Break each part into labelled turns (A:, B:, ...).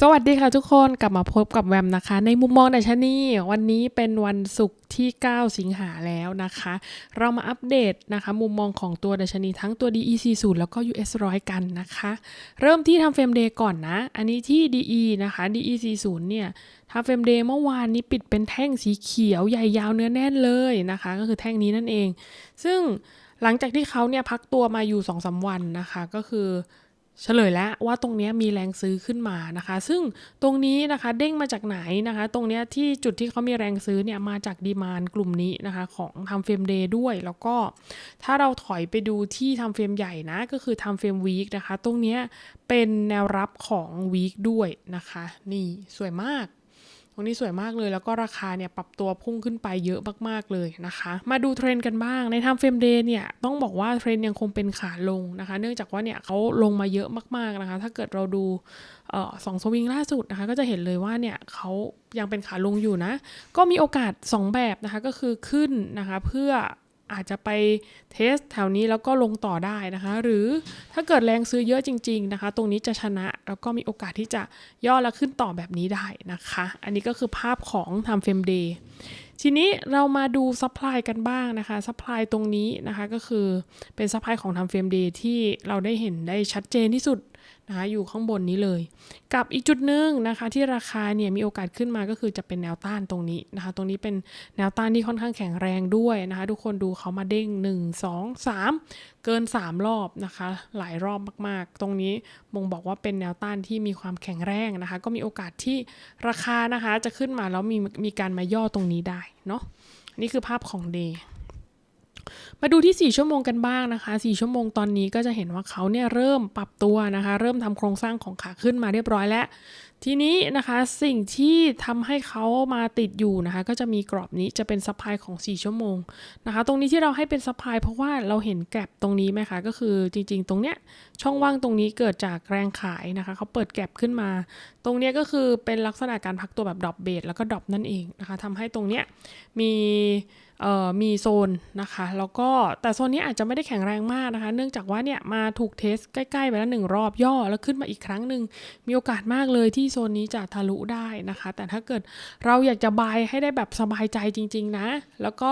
A: สวัสดีค่ะทุกคนกลับมาพบกับแวมนะคะ ในมุมมองดัชนีวันนี้เป็นวันศุกร์ที่ 9 สิงหาแล้วนะคะ เรามาอัปเดตนะคะ มุมมองของตัวดัชนีทั้งตัว DE 40แล้วก็ US 100 กันนะคะ เริ่มที่ทำเฟรมเดย์ก่อนนะ อันนี้ที่ DE นะคะ DE 40เนี่ยทำเฟรมเดย์เมื่อวานนี้ปิดเป็นแท่งสีเขียวใหญ่ยาวเนื้อแน่นเลยนะคะ ก็คือแท่งนี้นั่นเอง ซึ่งหลังจากที่เขาเนี่ยพักตัวมาอยู่2-3วันนะคะ ก็คือ เฉลยแล้วว่าตรงนี้มีแรงซื้อขึ้นมานะคะ ซึ่งตรงนี้นะคะเด้งมาจากไหนนะคะ ตรงเนี้ยที่จุดที่เขามีแรงซื้อเนี่ยมาจากดีมานกลุ่มนี้นะคะ ของทำเฟรมเดย์ด้วย แล้วก็ถ้าเราถอยไปดูที่ทำเฟรมใหญ่นะก็คือทำเฟรมวีคนะคะ ตรงเนี้ยเป็นแนวรับของวีคด้วยนะคะ นี่สวยมาก ตรงนี้สวยมากเลยแล้วก็ราคาเนี่ยปรับตัวพุ่งขึ้นไปเยอะมากๆเลยนะคะ มาดูเทรนด์กันบ้างในทำเฟรมเดย์เนี่ยต้องบอกว่าเทรนด์ยังคงเป็นขาลงนะคะ เนื่องจากว่าเนี่ยเขาลงมาเยอะมากๆนะคะ ถ้าเกิดเราดูออสองสวิงล่าสุดนะคะ ก็จะเห็นเลยว่าเนี่ยเขายังเป็นขาลงอยู่นะ ก็มีโอกาส 2 แบบนะคะก็คือขึ้นนะคะเพื่อ อาจจะไปเทสแถวนี้แล้วก็ลงต่อได้นะคะ หรือถ้าเกิดแรงซื้อเยอะจริง ๆนะคะ ตรงนี้จะชนะแล้วก็มีโอกาสที่จะย่อแล้วขึ้นต่อแบบนี้ได้นะคะ อันนี้ก็คือภาพของทำเฟรมเดย์ทีนี้เรามาดูซัพพลายกันบ้างนะคะซัพพลายตรงนี้นะคะก็คือเป็นซัพพลายของทำเฟรมเดย์ที่เราได้เห็นได้ชัดเจนที่สุด นะคะอยู่ข้างบนนี้เลย กับอีกจุดหนึ่งนะคะที่ราคาเนี่ยมีโอกาสขึ้นมาก็คือจะเป็นแนวต้านตรงนี้นะคะ ตรงนี้เป็นแนวต้านที่ค่อนข้างแข็งแรงด้วยนะคะ ทุกคนดูเขามาเด้ง 1 2 3 เกิน 3 รอบนะคะ หลายรอบมากๆ ตรงนี้มงบอกว่าเป็นแนวต้านที่มีความแข็งแรงนะคะ ก็มีโอกาสที่ราคานะคะจะขึ้นมาแล้วมีมีการมาย่อตรงนี้ได้เนาะนี่คือภาพของ day มาดูที่ 4 ชั่วโมงกันบ้างนะคะ 4 ชั่วโมงตอนนี้ก็จะเห็นว่าเขาเนี่ยเริ่มปรับตัวนะคะ เริ่มทำโครงสร้างของขาขึ้นมาเรียบร้อยแล้วทีนี้นะคะสิ่งที่ทำให้เขามาติดอยู่นะคะ ก็จะมีกรอบนี้จะเป็นซัพพลายของ 4 ชั่วโมงนะคะ ตรงนี้ที่เราให้เป็นซัพพลายเพราะว่าเราเห็นแกลบตรงนี้ไหมคะก็คือจริงๆ ตรงเนี้ยช่องว่างตรงนี้เกิดจากแรงขายนะคะเขาเปิดแกลบขึ้นมา ตรงเนี้ยก็คือเป็นลักษณะการพักตัวแบบดรอปเบสแล้วก็ดรอปนั่นเองนะคะทำให้ตรงเนี้ยมีเอ่อมีโซนนะคะ แล้วก็แต่โซนนี้อาจจะไม่ได้แข็งแรงมากนะคะ เนื่องจากว่าเนี่ยมาถูกเทสใกล้ๆไปแล้วหนึ่งรอบย่อแล้วขึ้นมาอีกครั้งหนึ่งมีโอกาสมากเลยที่โซนนี้จะทะลุได้นะคะ แต่ถ้าเกิดเราอยากจะบายให้ได้แบบสบายใจจริง ๆ นะ แล้วก็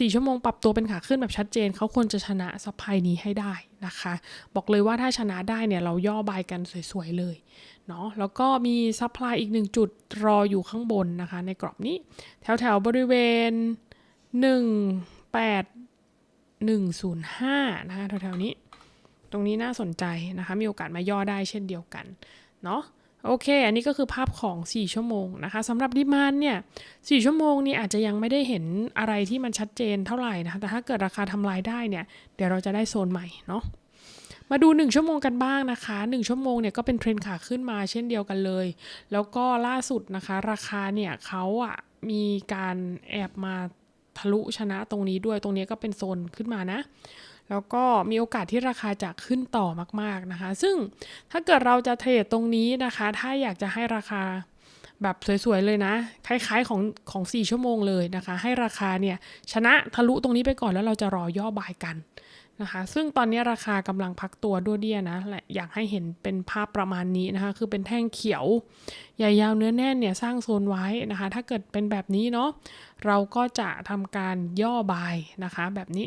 A: สี่ชั่วโมงปรับตัวเป็นขาขึ้นแบบชัดเจน เขาควรจะชนะซัพพลายนี้ให้ได้นะคะ บอกเลยว่าถ้าชนะได้เนี่ย เราย่อบายกันสวย ๆ เลยเนาะแล้วก็มีซัพพลายอีกหนึ่งจุดรออยู่ข้างบนนะคะ ในกรอบนี้ แถว ๆ บริเวณหนึ่งแปดหนึ่งศูนย์ห้านะคะแถวๆนี้ ตรงนี้น่าสนใจนะคะ มีโอกาสมาย่อได้เช่นเดียวกัน เนาะ โอเค อันนี้ก็คือภาพของ 4 ชั่วโมงนะคะสำหรับดิมานเนี่ย4ชั่วโมงนี่อาจจะยังไม่ได้เห็นอะไรที่มันชัดเจนเท่าไหร่นะคะ แต่ถ้าเกิดราคาทำลายได้เนี่ย เดี๋ยวเราจะได้โซนใหม่เนาะ มาดู 1 ชั่วโมงกันบ้างนะคะ 1 ชั่วโมงเนี่ยก็เป็นเทรนขาขึ้นมาเช่นเดียวกันเลย แล้วก็ล่าสุดนะคะ ราคาเนี่ยเขาอะมีการแอบมาทะลุชนะตรงนี้ด้วย ตรงนี้ก็เป็นโซนขึ้นมานะ แล้วก็มีโอกาสที่ราคาจะขึ้นต่อมากๆนะคะ ซึ่งถ้าเกิดเราจะเทรดตรงนี้นะคะ ถ้าอยากจะให้ราคาแบบสวยๆเลยนะ คล้ายๆของของ 4 ชั่วโมงเลยนะคะ ให้ราคาเนี่ยชนะทะลุตรงนี้ไปก่อนแล้วเราจะรอย่อบายกันนะคะ ซึ่งตอนนี้ราคากำลังพักตัวด้วยเดียนะและอยากให้เห็นเป็นภาพประมาณนี้นะคะ คือเป็นแท่งเขียวใหญ่ยาวเนื้อแน่นเนี่ยสร้างโซนไว้นะคะ ถ้าเกิดเป็นแบบนี้เนาะเราก็จะทำการย่อบายนะคะแบบนี้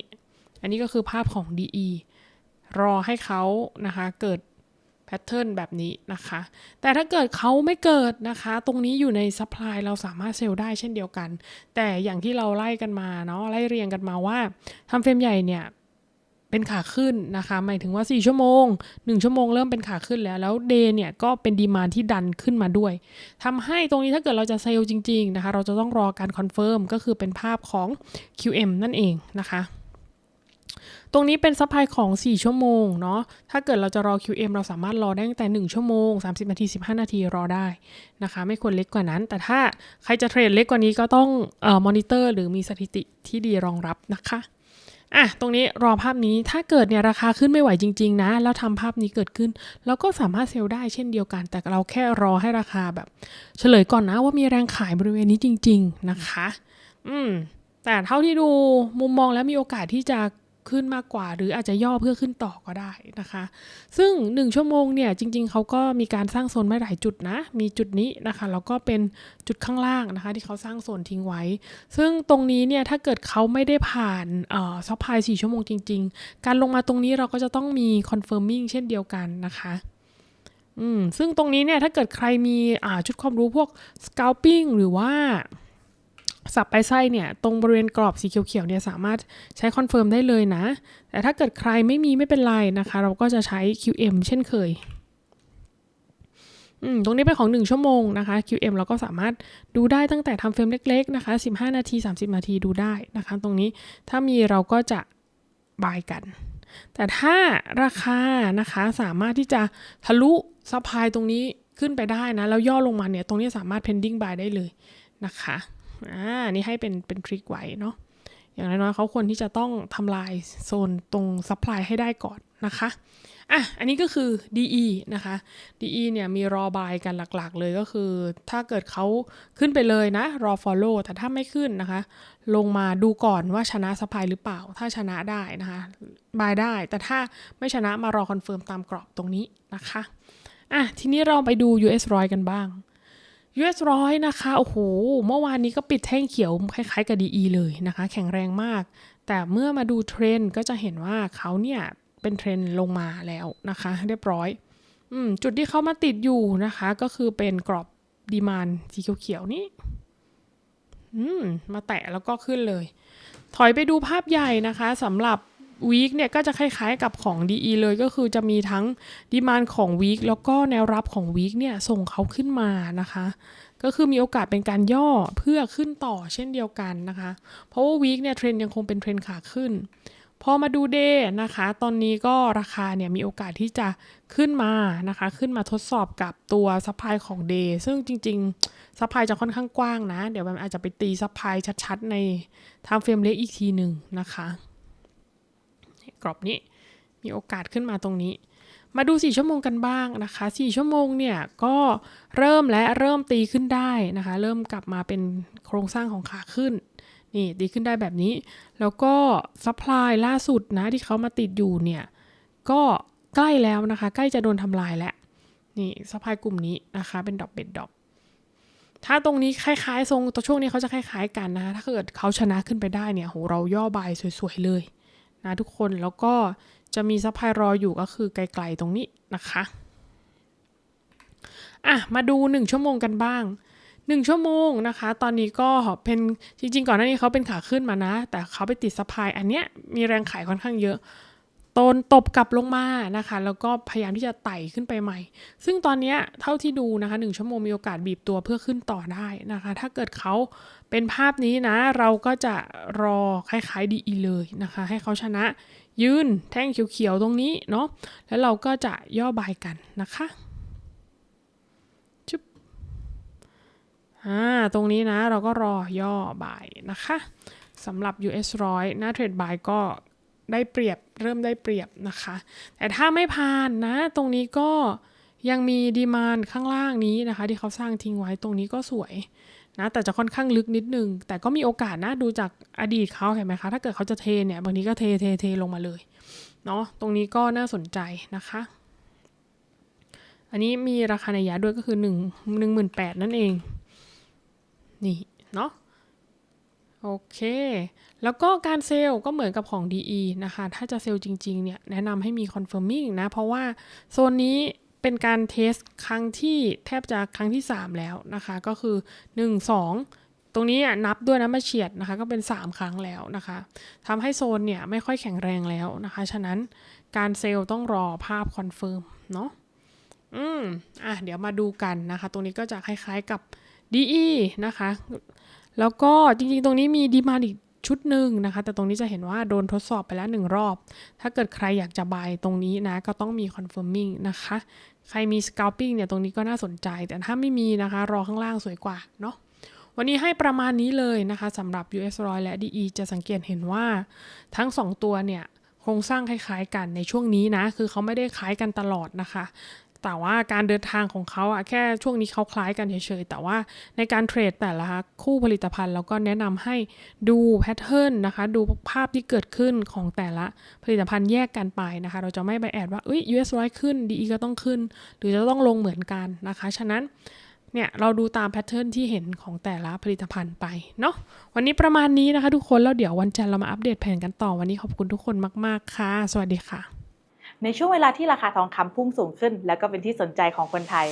A: อันนี้ก็คือภาพของ DE รอให้เขานะคะเกิดแพทเทิร์นแบบนี้นะคะ แต่ถ้าเกิดเขาไม่เกิดนะคะ ตรงนี้อยู่ในซัพพลายเราสามารถเซลล์ได้เช่นเดียวกัน แต่อย่างที่เราไล่กันมาเนาะไล่เรียงกันมาว่าทำเฟรมใหญ่เนี่ยเป็นขาขึ้นนะคะ หมายถึงว่า 4 ชั่วโมง 1 ชั่วโมงเริ่มเป็นขาขึ้นแล้ว แล้วเดย์เนี่ยก็เป็นดีมานที่ดันขึ้นมาด้วยทำให้ตรงนี้ถ้าเกิดเราจะเซลล์จริง ๆ นะคะ เราจะต้องรอการคอนเฟิร์มก็คือเป็นภาพของ QM นั่นเองนะคะ ตรงนี้เป็นซัพพลายของ 4 ชั่วโมงเนาะ ถ้าเกิดเราจะรอ QM เราสามารถรอได้ตั้งแต่ 1 ชั่วโมง 30 นาที 15 นาทีรอได้นะคะ ไม่ควรเล็กกว่านั้น แต่ถ้าใครจะเทรดเล็กกว่านี้ก็ต้องเอ่อมอนิเตอร์หรือมีสถิติที่ดีรองรับนะคะอะตรงนี้รอภาพนี้ถ้าเกิดเนี่ยราคาขึ้นไม่ไหวจริง ๆ นะ แล้วทำภาพนี้เกิดขึ้น เราก็สามารถเซลล์ได้เช่นเดียวกัน แต่เราแค่รอให้ราคาแบบ เฉลยก่อนนะว่ามีแรงขายบริเวณนี้จริง ๆ นะคะ อืมแต่เท่าที่ดูมุมมองแล้วมีโอกาสที่จะ ขึ้นมากกว่า หรืออาจจะย่อเพื่อขึ้นต่อก็ได้นะคะ ซึ่ง 1 ชั่วโมงเนี่ยจริง ๆเขาก็มีการสร้างโซนไม่หลายจุดนะ มีจุดนี้นะคะแล้วก็เป็นจุดข้างล่างนะคะ ที่เขาสร้างโซนทิ้งไว้ ซึ่งตรงนี้เนี่ยถ้าเกิดเขาไม่ได้ผ่านเอ่อซัพพลาย4ชั่วโมงจริง ๆ การลงมาตรงนี้เราก็จะต้องมีคอนเฟิร์มมิ่งเช่นเดียวกันนะคะอืมซึ่งตรงนี้เนี่ยถ้าเกิดใครมีชุดความรู้พวก scalping หรือว่า สับไปไส้เนี่ยตรงบริเวณกรอบสีเขียวๆเนี่ยสามารถใช้คอนเฟิร์มได้เลยนะ แต่ถ้าเกิดใครไม่มีไม่เป็นไรนะคะ เราก็จะใช้ QM เช่นเคยอืมตรงนี้เป็นของ 1 ชั่วโมงนะคะ QM เราก็สามารถดูได้ตั้งแต่ทำเฟรมเล็กๆนะคะ 15 นาที 30 นาทีดูได้นะคะ ตรงนี้ถ้ามีเราก็จะบายกัน แต่ถ้าราคานะคะสามารถที่จะทะลุซัพพลายตรงนี้ขึ้นไปได้นะ แล้วย่อลงมาเนี่ย ตรงนี้สามารถ pending buy ได้เลยนะคะ อ่านี่ให้เป็นเป็นทริคไว้เนาะอย่างน้อยๆเขาควรที่จะต้องทำลายโซนตรงซัพพลายให้ได้ก่อนนะคะอะอันนี้ก็คือ DE นะคะ DE เนี่ยมีรอบายกันหลักๆ เลยก็คือ ถ้าเกิดเขาขึ้นไปเลยนะ รอ follow แต่ถ้าไม่ขึ้นนะคะ ลงมาดูก่อนว่าชนะสปายหรือเปล่า ถ้าชนะได้นะคะบายได้ แต่ถ้าไม่ชนะมารอคอนเฟิร์มตามกรอบตรงนี้นะคะอะทีนี้เราไปดู US ร้อยกันบ้าง US ร้อยนะคะโอ้โหเมื่อวานนี้ก็ปิดแท่งเขียวคล้ายๆกับ DE เลยนะคะ แข็งแรงมาก แต่เมื่อมาดูเทรนด์ก็จะเห็นว่าเขาเนี่ยเป็นเทรนด์ลงมาแล้วนะคะ เรียบร้อยอืมจุดที่เขามาติดอยู่นะคะ ก็คือเป็นกรอบดีมานสีเขียวๆนี่อืมมาแตะแล้วก็ขึ้นเลย ถอยไปดูภาพใหญ่นะคะสำหรับ วีคเนี่ยก็จะคล้ายๆกับของ DE เลยก็คือจะมีทั้งดีมานของวีคแล้วก็แนวรับของวีคเนี่ยส่งเขาขึ้นมานะคะ ก็คือมีโอกาสเป็นการย่อเพื่อขึ้นต่อเช่นเดียวกันนะคะ เพราะว่าวีคเนี่ยเทรนยังคงเป็นเทรนขาขึ้น พอมาดูเดย์นะคะ ตอนนี้ก็ราคาเนี่ยมีโอกาสที่จะขึ้นมานะคะ ขึ้นมาทดสอบกับตัวซัพพลายของเดย์ซึ่งจริงๆซัพพลายจะค่อนข้างกว้างนะ เดี๋ยวมันอาจจะไปตีซัพพลายชัดๆ ในทางเฟรมเล็กอีกทีหนึ่งนะคะ กรอบนี้ มีโอกาสขึ้นมาตรงนี้ มาดู 4 ชั่วโมงกันบ้างนะคะ 4 ชั่วโมงเนี่ยก็เริ่มและเริ่มตีขึ้นได้นะคะ เริ่มกลับมาเป็นโครงสร้างของขาขึ้นนี่ตีขึ้นได้แบบนี้ แล้วก็ซัพพลายล่าสุดนะที่เขามาติดอยู่เนี่ยก็ใกล้แล้วนะคะ ใกล้จะโดนทำลายแล้วนี่ซัพพลายกลุ่มนี้นะคะเป็นดอกเบ็ดดอกถ้าตรงนี้คล้ายๆ ทรงตัวช่วงนี้เขาจะคล้ายๆกันนะคะถ้าเกิดเขาชนะขึ้นไปได้เนี่ยโหเราย่อบายสวยๆเลย นะทุกคนแล้วก็จะมีซัพพลายรออยู่ก็คือไกลๆตรงนี้นะคะอะมาดู 1 ชั่วโมงกันบ้าง 1 ชั่วโมงนะคะ ตอนนี้ก็เป็นจริงๆ ก่อนหน้านี้เขาเป็นขาขึ้นมานะ แต่เขาไปติดซัพพลายอันเนี้ยมีแรงขายค่อนข้างเยอะตนตบกลับลงมานะคะ แล้วก็พยายามที่จะไต่ขึ้นไปใหม่ ซึ่งตอนเนี้ยเท่าที่ดูนะคะ1ชั่วโมงมีโอกาสบีบตัวเพื่อขึ้นต่อได้นะคะ ถ้าเกิดเขา เป็นภาพนี้นะเราก็จะรอคล้ายๆดีอีเลยนะคะ ให้เขาชนะยืนแท่งเขียวๆตรงนี้เนาะแล้วเราก็จะย่อบายกันนะคะจุ๊บอ่าตรงนี้นะเราก็รอย่อบายนะคะสำหรับ US ร้อยหน้าเทรดบายก็ได้เปรียบเริ่มได้เปรียบนะคะ แต่ถ้าไม่ผ่านนะ ตรงนี้ก็ยังมีดีมานข้างล่างนี้นะคะ ที่เขาสร้างทิ้งไว้ตรงนี้ก็สวย นะแต่จะค่อนข้างลึกนิดนึง แต่ก็มีโอกาสนะดูจากอดีตเขาเห็นไหมคะถ้าเกิดเขาจะเทเนี่ยบางทีก็เทเทเทลงมาเลยเนาะตรงนี้ก็น่าสนใจนะคะ อันนี้มีราคาในยะด้วยก็คือ 1 1 8 0 0 0นั่นเอง นี่เนาะโอเค แล้วก็การเซลล์ก็เหมือนกับของ DE นะคะ ถ้าจะเซลล์จริง ๆ เนี่ย แนะนำให้มี confirming นะ เพราะว่าโซนนี้ เป็นการเทสครั้งที่แทบจะครั้งที่ 3 แล้วนะคะ ก็คือ 1 2 ตรงนี้นับด้วยนะมาเฉียดนะคะ ก็เป็น 3 ครั้งแล้วนะคะทำให้โซนเนี่ยไม่ค่อยแข็งแรงแล้วนะคะ ฉะนั้นการเซลล์ต้องรอภาพคอนเฟิร์มเนาะอืมอะเดี๋ยวมาดูกันนะคะ ตรงนี้ก็จะคล้ายๆกับ DE นะคะ แล้วก็จริงๆ ตรงนี้มีดีมาอีกชุดหนึ่งนะคะ แต่ตรงนี้จะเห็นว่าโดนทดสอบไปแล้วหนึ่งรอบ ถ้าเกิดใครอยากจะบายตรงนี้นะ ก็ต้องมี confirming นะคะ ใครมี scalping เนี่ยตรงนี้ก็น่าสนใจ แต่ถ้าไม่มีนะคะ รอข้างล่างสวยกว่าเนาะวันนี้ให้ประมาณนี้เลยนะคะสำหรับ US ร้อยและ DE จะสังเกตเห็นว่าทั้ง 2 ตัวเนี่ย โครงสร้างคล้ายๆกันในช่วงนี้นะ คือเขาไม่ได้คล้ายกันตลอดนะคะ แต่ว่าการเดินทางของเขาอะแค่ช่วงนี้เขาคล้ายกันเฉยๆ แต่ว่าในการเทรดแต่ละคู่ผลิตภัณฑ์เราก็แนะนำให้ดูแพทเทิร์นนะคะ ดูภาพที่เกิดขึ้นของแต่ละผลิตภัณฑ์แยกกันไปนะคะ เราจะไม่ไปแอดว่าเอ้ย US ร้อยขึ้น DE ก็ต้องขึ้น หรือจะต้องลงเหมือนกันนะคะ ฉะนั้นเนี่ยเราดูตามแพทเทิร์นที่เห็นของแต่ละผลิตภัณฑ์ไปเนาะวันนี้ประมาณนี้นะคะทุกคนแล้วเดี๋ยววันจันทร์เรามาอัปเดตแผนกันต่อวันนี้ขอบคุณทุกคนมาก ๆ ค่ะ สวัสดีค่ะ
B: ในช่วงเวลาที่ราคาทองคำพุ่งสูงขึ้น แล้วก็เป็นที่สนใจของคนไทย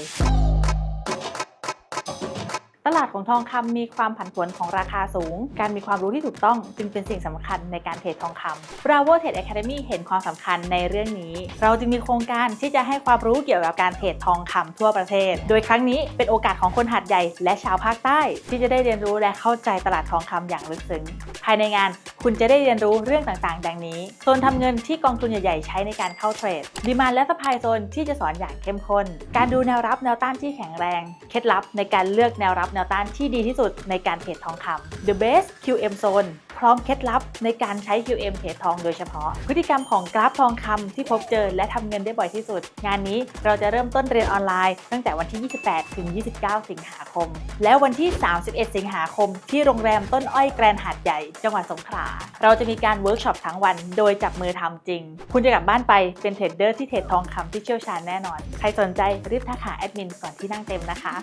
B: ตลาดของทองคำมีความผันผวนของราคาสูง การมีความรู้ที่ถูกต้องจึงเป็นสิ่งสำคัญในการเทรดทองคำ Bravo Trade Academy เห็นความสำคัญในเรื่องนี้ เราจึงมีโครงการที่จะให้ความรู้เกี่ยวกับการเทรดทองคำทั่วประเทศ โดยครั้งนี้เป็นโอกาสของคนหัดใหญ่และชาวภาคใต้ ที่จะได้เรียนรู้และเข้าใจตลาดทองคำอย่างลึกซึ้ง ภายในงาน คุณจะได้เรียนรู้เรื่องต่างๆ ดังนี้ โซนทำเงินที่กองทุนใหญ่ๆ ใช้ในการเข้าเทรดดีมานและสปายโซนที่จะสอนอย่างเข้มข้น การดูแนวรับแนวต้านที่แข็งแรง เคล็ดลับในการเลือกแนวรับแนวต้านที่ดีที่สุดในการเทรดทองคำ The Best QM Zone พร้อมเคล็ดลับในการใช้ QM เทรดทองโดยเฉพาะ พฤติกรรมของกราฟทองคำที่พบเจอและทำเงินได้บ่อยที่สุด งานนี้เราจะเริ่มต้นเรียนออนไลน์ ตั้งแต่วันที่ 28 ถึง 29 สิงหาคม แล้ววันที่ 31 สิงหาคม ที่โรงแรมต้นอ้อยแกรนหาดใหญ่ จังหวัดสงขลา เราจะมีการเวิร์กช็อปทั้งวัน โดยจับมือทำจริง คุณจะกลับบ้านไปเป็นเทรดเดอร์ที่เทรดทองคำที่เชี่ยวชาญแน่นอน ใครสนใจรีบทักหาแอดมินก่อนที่นั่งเต็มนะคะ